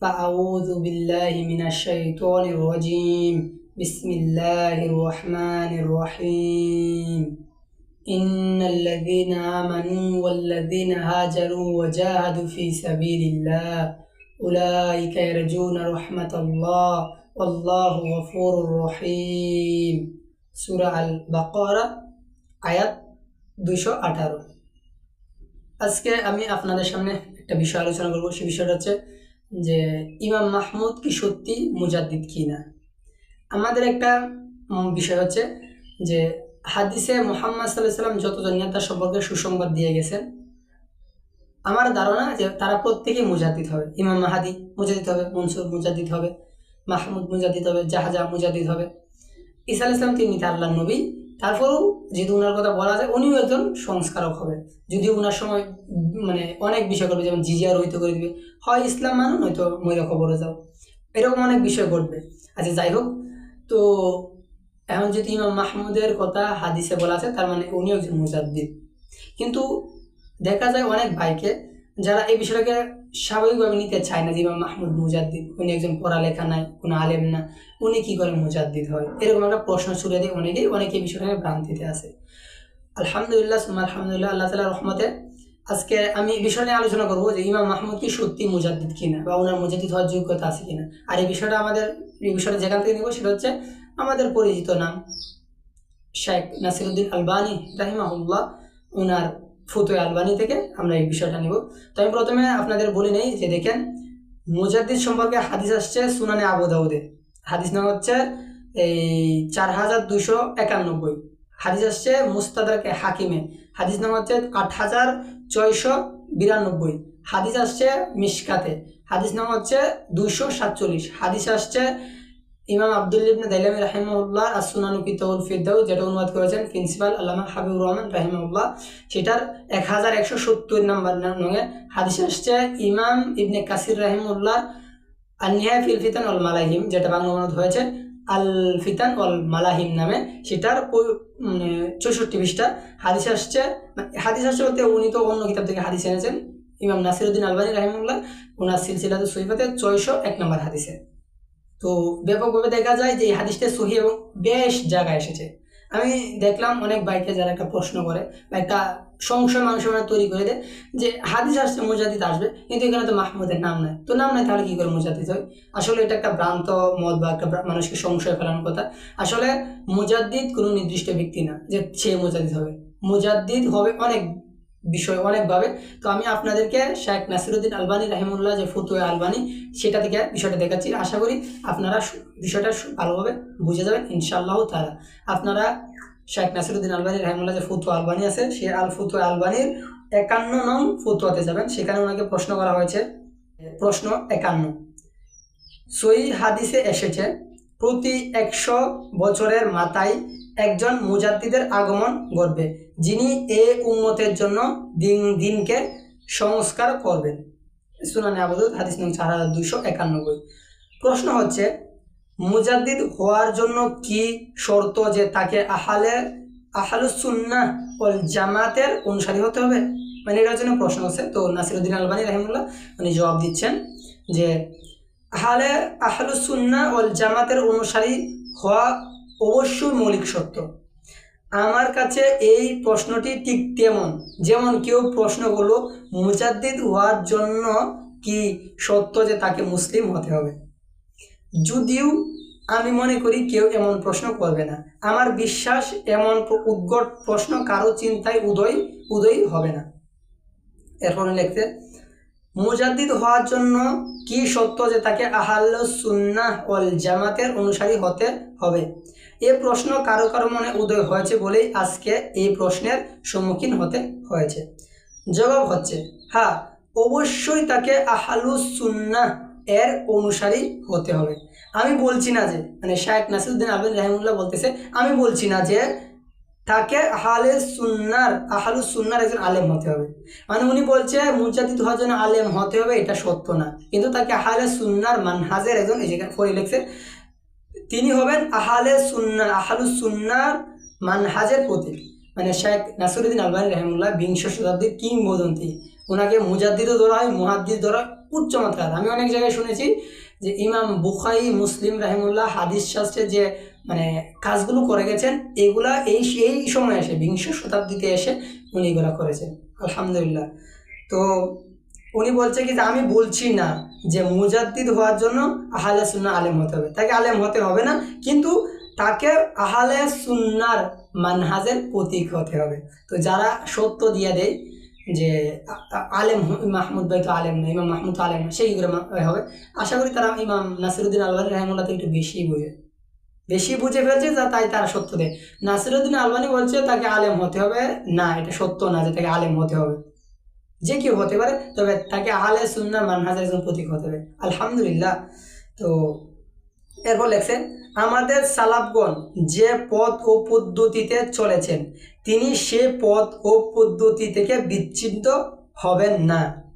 فأعوذ بالله من الشيطان الرجيم بسم الله الرحمن الرحيم إن الذين آمنوا والذين هاجروا وجاهدوا في سبيل الله أولئك يرجون رحمة الله والله غفور رحيم سورة البقرة আয়াত দুইশো আঠারো আজকে আমি আপনাদের সামনে একটা বিষয় আলোচনা করবো সেই বিষয়টা হচ্ছে যে ইমাম মাহমুদ কি সত্যি মুজাদ্দিদ কি না? আমাদের একটা বিষয় হচ্ছে যে হাদিসে মোহাম্মদ সাল্লাহ সাল্লাম যতজন নেতা সম্পর্কে সুসংবাদ দিয়ে গেছেন, আমার ধারণা যে তারা প্রত্যেকেই মুজাদ্দিদ হবে। ইমাম মাহাদি মুজাদ্দিদ হবে, মনসুর মুজাদ্দিদ হবে, মাহমুদ মুজাদ্দিদ হবে, জাহাজা মুজাদ্দিদ হবে। ঈসা আলাইহিস সালাম তিনি তার আল্লাহর নবী। তারপরেও যেহেতু ওনার কথা বলা যায়, উনিও একজন সংস্কারক হবে। যদিও ওনার সময় মানে অনেক বিষয় করবে, যেমন জিজিয়া রহিত করে দিবে। হয় ইসলাম মানো, নয়তো মহিলা খবরে যাও। এরকম অনেক বিষয় ঘটবে। আচ্ছা যাই হোক, তো এখন যদি ইমাম মাহমুদের কথা হাদিসে বলা আছে, তার মানে উনিও একজন মুজাদ্দিদ। কিন্তু দেখা যায় অনেক ভাইকে যারা এই বিষয়টাকে স্বাভাবিকভাবে নিতে চায় না, যে ইমাম মাহমুদ মুজাদ্দিদ, উনি একজন পড়ালেখা নাই, কোনো আলেম না, উনি কি করে মুজাদ্দিদ হয়? এরকম একটা প্রশ্ন ছুড়ে দিয়ে অনেকেই, অনেকে এই বিষয়টাকে ভ্রান্তিতে আছে। আলহামদুলিল্লাহ, সুম্মা আলহামদুলিল্লাহ, আল্লাহ তালা রহমতে আজকে আমি এই বিষয় নিয়ে আলোচনা করব যে ইমাম মাহমুদ কি সত্যি মুজাদ্দিদ কিনা বা ওনার মুজাদ্দিদ হওয়ার যোগ্যতা আছে কিনা। আর এই বিষয়টা আমাদের, এই বিষয়টা যেখান থেকে নিব সেটা হচ্ছে আমাদের পরিচিত নাম, শেখ নাসিরুদ্দিন আলবানি, রাহিমাহুল্লাহ ওনার ফুতুয়ে আলবানি থেকে আমরা এই বিষয়টা নিব। তো আমি প্রথমে আপনাদের বলি নেই যে দেখেন, মুজাদ্দিদ সম্পর্কে হাদিস আসছে সুনানে আবু দাউদে। হাদিস নাম হচ্ছে এই চার হাজার দুশো একানব্বই। হাদিস আসছে মুস্তাদারকে হাকিমে। হাদিস নাম হচ্ছে আট হাজার ছয়শো বিরানব্বই। হাদিস আসছে মিশকাতে। হাদিস নাম হচ্ছে দুইশো সাতচল্লিশ। হাদিস আসছে ইমাম আব্দুল ইবনে দাইলামি রাহিমাহুল্লাহ আসুনানু কিতাবুল ফিরদাউ যেটা অনুবাদ করেছেন প্রিন্সিপাল আল্লামা হাবিবুর রহমান রাহিমাহুল্লাহ, সেটার এক হাজার একশো সত্তর নাম্বার নঙে হাদিস আসছে, ইমাম ইবনে কাসির রাহিমুল্লাহ আনিহা ফিল ফিতান অল মালাহিম, যেটা বাংলা অনুবাদ হয়েছে আল ফিতান অল মালাহিম নামে, সেটার চৌষট্টি পৃষ্ঠা। হাদিস আসছে হাদিস আসছে বলতে উনি তো অন্য কিতাব থেকে হাদিস এনেছেন, ইমাম নাসিরুদ্দিন আলবানী রাহিমুল্লাহ ওনার সিলসিলাতে সহিফাতে ছয়শো এক নম্বর হাদিসে। তো ব্যাপকভাবে দেখা যায় যে এই হাদিসটা সহি এবং বেশ জায়গায় এসেছে। আমি দেখলাম অনেক বাইকে যারা একটা প্রশ্ন করে বা একটা সংশয় মানুষের মনে তৈরি করে দেয় যে হাদিস আসছে মুজাদিদ আসবে, কিন্তু এখানে তো মাহমুদের নাম নাই। তো নাম নাই তাহলে কি করে মুজাদিদ হয়? আসলে এটা একটা ভ্রান্ত মত বা একটা মানুষকে সংশয় ফেলানোর কথা। আসলে মুজাদ্দিদ কোনো নির্দিষ্ট ব্যক্তি না যে সে মুজাদ্দিদ হবে। মুজাদ্দিদ হবে অনেক বিষয় অনেকভাবে তো আমি আপনাদেরকে শেখ নাসিরুদ্দিন আলবানী রাহিমুল্লাহ যে ফতুয়া আলবানী, সেটা থেকে বিষয়টা দেখাচ্ছি। আশা করি আপনারা বিষয়টা ভালোভাবে বুঝে যাবেন, ইনশাআল্লাহ তারা আপনারা শেখ নাসিরুদ্দিন আলবানী রাহিমুল্লাহ যে ফতুয়া আলবানী আছে, সে আল ফতুয়া আলবানীর একান্ন নং ফতুয়াতে যাবেন। সেখানে ওনাকে প্রশ্ন করা হয়েছে, প্রশ্ন একান্ন। সই হাদিসে এসেছে, প্রতি একশো বছরের মাথায় একজন মুজাদ্দিদের আগমন ঘটবে। যিনি এ উম্মতের জন্য দিন, দিনকে সংস্কার করবেন। সুনানে আবুদুদ হাদিস নং চার হাজার দুশো একানব্বই। প্রশ্ন হচ্ছে, মুজাদ্দিদ হওয়ার জন্য কি শর্ত যে তাকে আহালে আহালুসুন্না ওল জামাতের অনুসারী হতে হবে? মানে এটার জন্য প্রশ্ন হচ্ছে তো নাসিরুদ্দিন আলবানী রহিমুল্লাহ উনি জবাব দিচ্ছেন যে, আহলে আহলুসুন্না ওল জামাতের অনুসারী হওয়া অবশ্যই মৌলিক সত্য আমার কাছে এই প্রশ্নটি ঠিক তেমন। যেমন কেউ প্রশ্ন করল, মুজাদ্দিদ হওয়ার জন্য কি সত্য যে তাকে মুসলিম হতে হবে? যদিও আমি মনে করি কেউ এমন প্রশ্ন করবে না। আমার বিশ্বাস, এমন উদ্গট প্রশ্ন কারও চিন্তায় উদয় উদয় হবে না। এরপরে লিখতে, মুজাদ্দিদ হওয়ার জন্য কি সত্য যে তাকে আহাল্ল সুন্নাহ ওয়াল জামাতের অনুসারী হতে হবে? এ প্রশ্ন কারও কারও মনে উদয় হয়েছে বলেই আজকে এই প্রশ্নের সম্মুখীন হতে হয়েছে। জবাব হচ্ছে হ্যাঁ অবশ্যই তাকে আহালু সুন্নাহ এর অনুসারী হতে হবে। আমি বলছি না যে মানে শায়েখ নাসিরুদ্দিন আলবিন রাহিমুল্লাহ বলতেছে, আমি বলছি না যে তাকে আহালে সুন্নার আহালু সুন্নার একজন আলেম হতে হবে। মানে উনি বলছে মুজাদ্দিদ হওয়ার জন্য আলেম হতে হবে, এটা সত্য না। কিন্তু তাকে আহালে সুন্নার মানহাজের একজন, এই জায়গায় পড়ে লিখছে তিনি হবেন আহালে সুন্নার আহালু সুন্নার মানহাজের প্রতীক। মানে শেখ নাসিরুদ্দিন আলবানী রহমুল্লাহ বিংশ শতাব্দীর কিংবদন্তি। ওনাকে মুজাদ্দিদও ধরা হয় মুহাদ্দিদ ধরা হয়, উচ্চ মাত্রার। আমি অনেক জায়গায় শুনেছি যে ইমাম বুখাই মুসলিম রাহিমুল্লাহ হাদিস শাস্ত্রে যে মানে কাজগুলো করে গেছেন, এগুলা এই এই সময় এসে, বিংশ শতাব্দীতে এসে উনি এগুলা করেছেন। আলহামদুলিল্লাহ। তো উনি বলছে কি যে আমি বলছি না যে মুজাদ্দিদ হওয়ার জন্য আহলে সুন্না আলেম হতে হবে। তাকে আলেম হতে হবে না, কিন্তু তাকে আহলে সুন্নার মানহাজের প্রতীক হতে হবে। তো যারা সত্য দিয়ে দেয় যে আলেম মাহমুদ ভাই তো আলেম না, ইমাম মাহমুদ তো আলেম না মা- হবে। আশা করি তারা ইমাম নাসিরুদ্দিন আলবানী রহমুল্লাহ থেকে একটু বেশি বুঝে। বেশি বুঝে ফেলছে যা তাই তারা সত্য দেয়। নাসিরুদ্দিন আলবানী বলছে তাকে আলেম হতে হবে না, এটা সত্য না যে তাকে আলেম হতে হবে। যে কেউ হতে পারে, তবে তাকে আহলে সুন্না মানহাজের একজন প্রতীক হতে হবে। আলহামদুলিল্লাহ। তো এরপর লেখছেন, আমাদের সালাফগণ যে পথ ও পদ্ধতিতে চলেছেন, তিনি সে পথ ও পদ্ধতি থেকে বিচ্ছিন্ন হবেন না।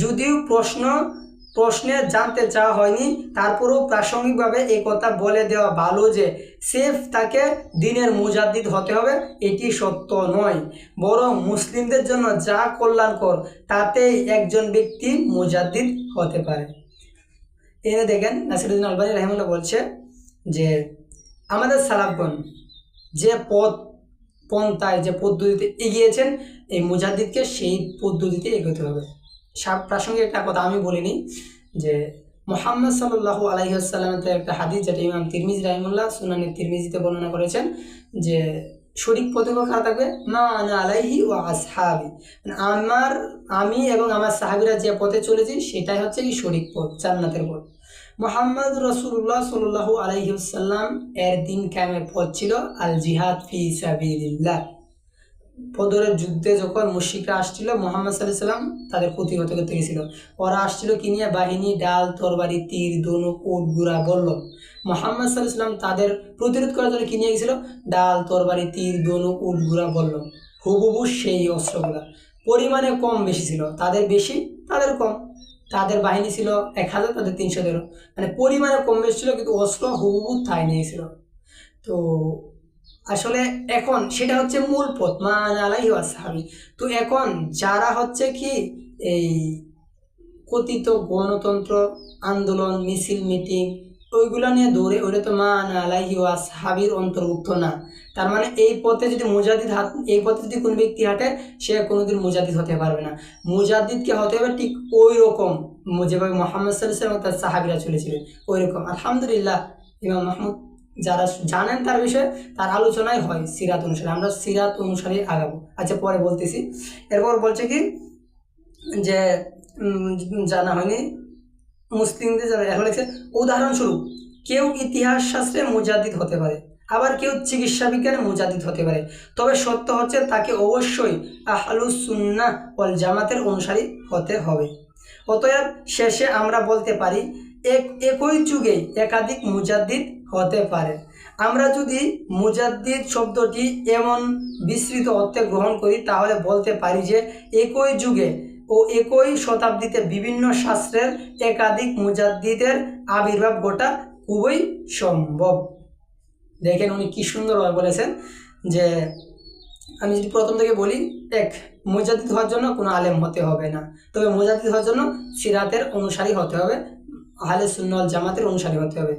যদিও প্রশ্ন প্রশ্নে জানতে চাওয়া হয়নি, তারপরেও প্রাসঙ্গিকভাবে এই কথা বলে দেওয়া ভালো যে সেফ তাকে দিনের মুজাদ্দিদ হতে হবে, এটি সত্য নয়। বরং মুসলিমদের জন্য যা কল্যাণকর, তাতেই একজন ব্যক্তি মুজাদ্দিদ হতে পারে। এনে দেখেন নাসিরুদ্দিন আলবানী রহমুল্লাহ বলছে যে, আমাদের সালাফগণ যে পথ, পন্থায়, যে পদ্ধতিতে এগিয়েছেন, এই মুজাদ্দিদকে সেই পদ্ধতিতে এগোতে হবে। প্রাসঙ্গিক একটা কথা আমি বলিনি, যে মোহাম্মদ সাল্লাহ আলাইসাল্লামের একটা হাদিস যেটা ইমাম তিরমিজ রাহিমুল্লাহ সুনানি তিরমিজিতে বর্ণনা করেছেন, যে শরিক পথে কারা থাকবে? মা আনা আলাইহি ও আসহাবি। মানে আমার, আমি এবং আমার সাহাবিরা যে পথে চলেছি সেটাই হচ্ছে কি শরিক পথ, জান্নাতের পথ। মোহাম্মদ রসুল্লাহ সাল্লাহ আলাইসাল্লাম এর দিন ক্যামের পথ ছিল আল জিহাদ ফি সাবিল্লাহ বদরের যুদ্ধে যখন মুশিকরা আসছিল, মোহাম্মদ সাল্লাহ সাল্লাম তাদের প্রতিহত করতে গেছিল। ওরা আসছিল কি নিয়ে? বাহিনী, ডাল, তরবারি, তীর, দনু কোট গুড়া বলল মোহাম্মদ সাল্লাহ সাল্লাম তাদের প্রতিরোধ করার জন্য কি নিয়ে গেছিল? ডাল, তরবারি, তীর, দনু, উট, গুড়া বলল হুবহু সেই অস্ত্রগুলা। পরিমাণে কম বেশি ছিল। তাদের বেশি, তাদের কম। তাদের বাহিনী ছিল এক হাজার, তাদের তিনশো তেরো মানে পরিমাণে কম বেশি ছিল, কিন্তু অস্ত্র হুবহু তাই নিয়েছিল তো আসলে এখন সেটা হচ্ছে মূল পথ, মান আলাইহি আসহাবি তো এখন যারা হচ্ছে কি, এই কথিত গণতন্ত্র, আন্দোলন, মিছিল, মিটিং, ওইগুলো নিয়ে দৌড়ে ওটা তো মান আলাইহি আসহাবির অন্তর্ভুক্ত না। তার মানে এই পথে যদি মুজাদিদ হাত, এই পথে যদি কোনো ব্যক্তি হাঁটে, সে কোনোদিন মুজাদিদ হতে পারবে না। মুজাদিদকে হতে হবে ঠিক ওই রকম যেভাবে মোহাম্মদ সাল্লাহ তার সাহাবিরা চলেছিলেন ওই রকম আলহামদুলিল্লাহ, ইমাম মাহমুদ যারা জানেন তার বিষয়ে, তার আলোচনাই হয় সিরাত অনুসারে। আমরা সিরাত অনুসারে আগাবো। আচ্ছা পরে বলতেছি। এরপর বলছে কি, যে জানা হয়নি, মুসলিমদের যারা, এখন লিখছে, উদাহরণস্বরূপ, কেউ ইতিহাস শাস্ত্রে মুজাদ্দিদ হতে পারে, আবার কেউ চিকিৎসা বিজ্ঞানে মুজাদ্দিদ হতে পারে। তবে সত্য হচ্ছে, তাকে অবশ্যই আহলুস সুন্না ওয়াল জামাতের অনুসারী হতে হবে। অতএব শেষে আমরা বলতে পারি এক, একই যুগে একাধিক মুজাদ্দিদ হতে পারে। আমরা যদি মুজাদ্দিদ শব্দটি এমন বিস্তৃত অর্থে গ্রহণ করি, তাহলে বলতে পারি যে একই যুগে ও একই শতাব্দীতে বিভিন্ন শাস্ত্রের একাধিক মুজাদ্দিদের আবির্ভাব ঘটা খুবই সম্ভব। দেখেন উনি কী সুন্দরভাবে বলেছেন যে, আমি যদি প্রথম থেকে বলি এক মুজাদ্দিদ হওয়ার জন্য কোনো আলেম হতে হবে না। তবে মুজাদ্দিদ হওয়ার জন্য সিরাতের অনুসারী হতে হবে। আহলে সুন্নল জামাতের অনুসারী হতে হবে।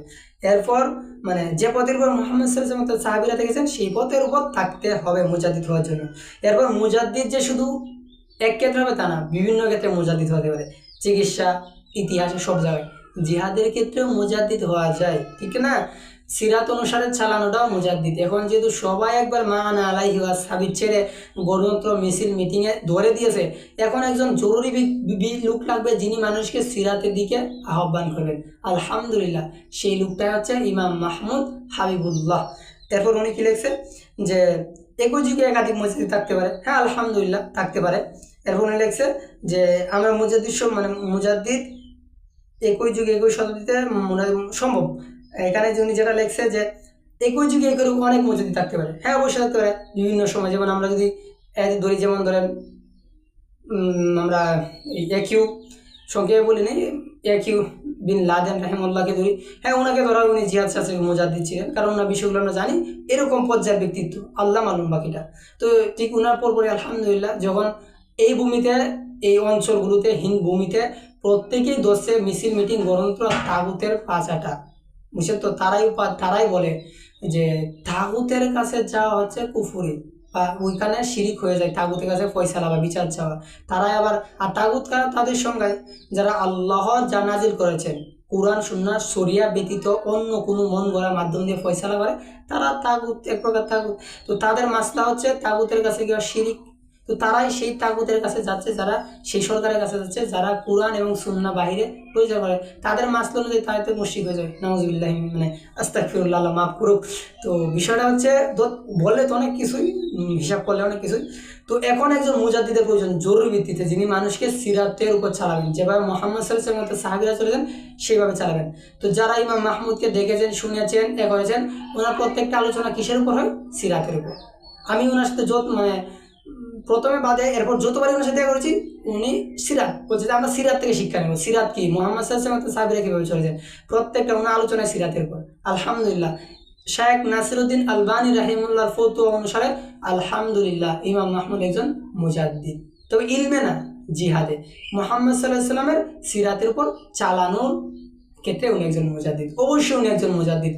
এরপর মানে যে পথের উপর মোহাম্মদ সাল্লাম তার সাহাবিরা থেকেছেন সেই পথের উপর থাকতে হবে মুজাদ্দিদ হওয়ার জন্য। এরপর মুজাদ্দিদ যে শুধু এক ক্ষেত্রে হবে তা না, বিভিন্ন ক্ষেত্রে মুজাদ্দিদ হতে পারে। চিকিৎসা, ইতিহাস সব জায়গায়। জিহাদের ক্ষেত্রেও মুজাদ্দিদ হওয়া যায়, ঠিক না? সিরাত অনুসারে চালানোটাও মুজাদ্দিদ। এখন যেহেতু সবাই একবার মান আলাই ওয়া সাবির ছেড়ে গণতন্ত্র মিছিল মিটিংয়ে ধরে দিয়েছে, এখন একজন জরুরি লোক লাগবে যিনি মানুষকে সিরাতের দিকে আহ্বান করবেন। আলহামদুলিল্লাহ, সেই লোকটাই হচ্ছে ইমাম মাহমুদ হাবিবুল্লাহ। এরপর উনি কি লিখছে যে একই যুগে একাধিক মসজিদ থাকতে পারে। হ্যাঁ আলহামদুলিল্লাহ, থাকতে পারে। এরপর উনি লিখছে যে আমরা মুজাদ্দিদ মানে মুজাদ্দিদ একই যুগে একই শতাব্দীতে মনে সম্ভব। এখানে উনি যেটা লেখছে যে একই যুগে একই রকম অনেক মসজিদ থাকতে পারে। হ্যাঁ অবশ্যই থাকতে পারে। বিভিন্ন সময় যেমন আমরা যদি ধরি, যেমন ধরেন আমরা এই একিউ সংক্ষেপে বলি নেই একিউ বিন লাদেন রাহিমুল্লাহকে ধরি। হ্যাঁ ওনাকে ধরা উনি জিহাদ শাস্ত্রে মোজাদ্দিদ ছিলেন কারণ ওনার বিষয়গুলো আমরা জানি, এরকম পর্যায়ের ব্যক্তিত্ব, আল্লাহ মালুম বাকিটা। তো ঠিক ওনার পরপরই আলহামদুলিল্লাহ, যখন এই ভূমিতে, এই অঞ্চলগুলোতে, হিন ভূমিতে প্রত্যেকেই দোষে মিছিল, মিটিং গ্রন্থ তাগুতের পাঁচাটা। তো তারাই তারাই বলে যে তাগুতের কাছে যাওয়া হচ্ছে কুফুরি বা ওইখানে শিরিক হয়ে যায়, তাগুতের কাছে ফয়সালা বা বিচার চাওয়া। তারাই আবার, আর তাগুত কারা? তাদের সংজ্ঞায় যারা আল্লাহর জানাজিল করেছেন, কোরআন সুন্নাহ শরিয়া ব্যতীত অন্য কোনো মন গড়ার মাধ্যম দিয়ে ফয়সালা করে, তারা তাগুত, এক প্রকার তাগুত। তো তাদের মাসলা হচ্ছে তাগুতের কাছে গিয়ে শিরিক তো তারাই সেই তাগুতের কাছে যাচ্ছে, যারা সেই সরকারের কাছে যাচ্ছে, যারা কোরআন এবং সুন্না বাহিরে পরিচয় করে। তাদের মাসলা অনুযায়ী তাই তো মুশিক হয়ে যায়। নওয়াজুবিল্লাহ মানে আস্তাকফিরুল্লাহ আল্লাহ মাফ করুক। তো বিষয়টা হচ্ছে বললে তো অনেক কিছুই হিসাব করলে অনেক কিছুই। তো এখন একজন মুজাদ্দিদের প্রয়োজন জরুরি ভিত্তিতে, যিনি মানুষকে সিরাতের উপর চালাবেন। যেভাবে মোহাম্মদ সাল্লামের মতো সাহাবিরা চলেছেন, সেইভাবে চালাবেন। তো যারা ইমাম মাহমুদকে দেখেছেন শুনেছেন, এ করেছেন, ওনার প্রত্যেকটা আলোচনা কিসের উপর হয়? সিরাতের উপর। আমি ওনার সাথে যত মানে প্রথমে বাদে এরপর যতবারই ওনার সাথে করেছি, উনি সিরাত। বলছে যে আমরা সিরাত থেকে শিক্ষা নেব। সিরাত কি? মোহাম্মদ সাল্লামের মতো সাহাবিরা কীভাবে চলেছেন প্রত্যেকটা ওনার আলোচনায় সিরাতের উপর আলহামদুলিল্লাহ। শায়েখ নাসিরুদ্দিন আলবানী রাহিমুল্লাহর ফতুয়া অনুসারে আলহামদুলিল্লাহ, ইমাম মাহমুদ একজন মুজাদ্দিদ। তবে ইলমে না, জিহাদে। মোহাম্মদ সাল্লাহ সাল্লামের সিরাতের উপর চালানোর ক্ষেত্রে উনি একজন মুজাদ্দিদ। অবশ্যই উনি একজন মুজাদ্দিদ।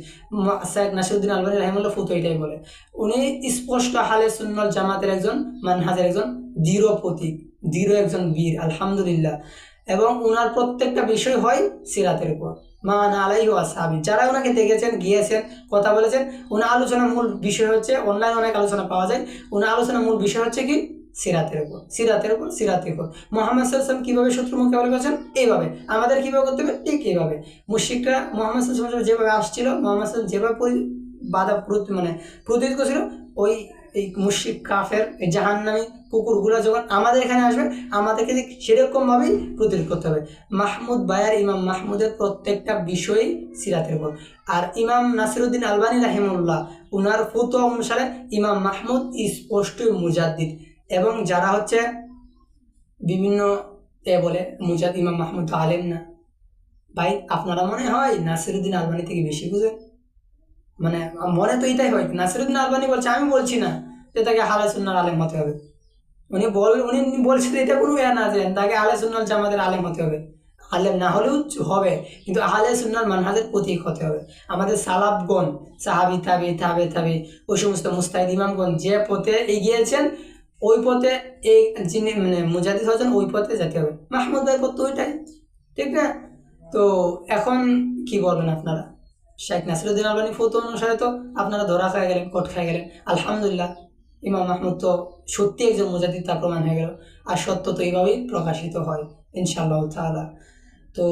শায়েখ নাসিরুদ্দিন আলবানী রাহিমুল্লাহ ফতু এটাই বলে। উনি স্পষ্ট হালে সুন্নল জামাতের একজন, মানহাজের একজন দৃঢ় প্রতীক, দৃঢ় একজন বীর, আলহামদুলিল্লাহ। এবং উনার প্রত্যেকটা বিষয় হয় সিরাতের উপর। মান আলাই ওয়াসাবি যারা ওনাকে দেখেছেন, গিয়েছেন, কথা বলেছেন ওনার আলোচনার মূল বিষয় হচ্ছে অনলাইন অনেক আলোচনা পাওয়া যায়। ওনার আলোচনার মূল বিষয় হচ্ছে কি? সিরাতের উপর সিরাতের উপর সিরাতের উপর। মোহাম্মদ সাল্লাম কীভাবে শত্রু মোকাবেলা করেছেন? এইভাবে। আমাদের কীভাবে করতে হবে? ঠিক এইভাবে। মুশিকরা মোহাম্মদ সাল্লাম যেভাবে আসছিল, মোহাম্মদ সাল্লাম যেভাবে বাধা মানে প্রতিরোধ করেছিল, ওই এই মুশিক কাফের, এই জাহান্নামী কুকুরগুলো যখন আমাদের এখানে আসবে, আমাদেরকে সেরকমভাবেই প্রতিরোধ করতে হবে। মাহমুদ বায়ার, ইমাম মাহমুদের প্রত্যেকটা বিষয়ই সিরাতের উপর। আর ইমাম নাসিরুদ্দিন আলবানী রাহিমুল্লাহ উনার ফতুয়া অনুসারে ইমাম মাহমুদ স্পষ্টই মুজাদ্দিদ। এবং যারা হচ্ছে বিভিন্ন এ বলে মুজাদ ইমাম মাহমুদ আলেম না। ভাই, আপনারা মনে হয় নাসিরুদ্দিন আলবানি থেকে বেশি বুঝেন মানে মনে তো এটাই হয়, নাসিরুদ্দিন আলবানি বলছে, আমি বলছি না যে তাকে হালে সুন্নার আলেম হতে হবে। উনি বল, উনি বলছেন এটা কোনো ইয়া না যে তাকে আলে সুন্নাল জামাতের আলেম হতে হবে। আলেম না হলেও হবে, কিন্তু আহলে সুন্নার মানহাজের প্রতীক হতে হবে। আমাদের সালাবগণ সাহাবি, তাবি, তাবে, তাবি ওই সমস্ত মুস্তাহিদ ইমামগণ যে পথে এগিয়েছেন ওই পথে এই যিনি মানে মুজাহিদ হচ্ছেন ওই পথে যেতে হবে। মাহমুদ ভাই পথ ওইটাই, ঠিক না? তো এখন কি বলবেন আপনারা? শেখ নাসিরুদ্দিন আলবানী ফতো অনুসারে তো আপনারা ধরা খেয়ে গেলেন, কোট খেয়ে গেলেন। আলহামদুলিল্লাহ, ইমাম মাহমুদ তো সত্যি একজন মুজাদিদ তা প্রমাণ হয়ে গেল। আর সত্য তো এইভাবেই প্রকাশিত হয়, ইনশাআল্লাহ তাআলা। তো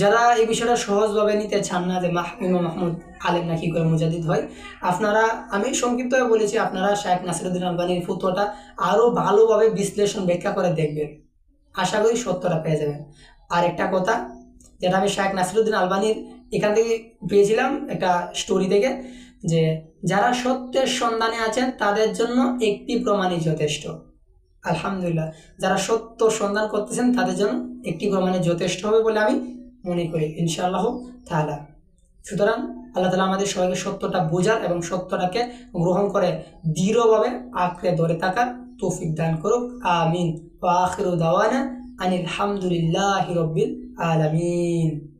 যারা এই বিষয়টা সহজভাবে নিতে চান না যে মাহ, ইমাম মাহমুদ আলেম না কি করে মুজাদিদ হয়, আপনারা, আমি সংক্ষিপ্তভাবে বলেছি, আপনারা শেখ নাসিরুদ্দিন আলবানীর ফুতোটা আরও ভালোভাবে বিশ্লেষণ, ব্যাখ্যা করে দেখবেন। আশা করি সত্যটা পেয়ে যাবেন। আর একটা কথা, যেটা আমি শেখ নাসিরুদ্দিন আলবানীর এখান থেকে পেয়েছিলাম একটা স্টোরি থেকে যে যারা সত্যের সন্ধানে আছেন তাদের জন্য একটি প্রমাণই যথেষ্ট। আলহামদুলিল্লাহ। যারা সত্য সন্ধান করতেছেন, তাদের জন্য একটি প্রমাণে যথেষ্ট হবে বলে আমি মনে করি, ইনশাআল্লাহ তাহলে সুতরাং আল্লাহ তালা আমাদের সবাইকে সত্যটা বোঝার এবং সত্যটাকে গ্রহণ করে দৃঢ়ভাবে আঁকড়ে ধরে থাকার তৌফিক দান করুক। আমিন। ওয়া আখিরু দাওয়ানা আনিল হামদুলিল্লাহি রব্বিল আলামিন।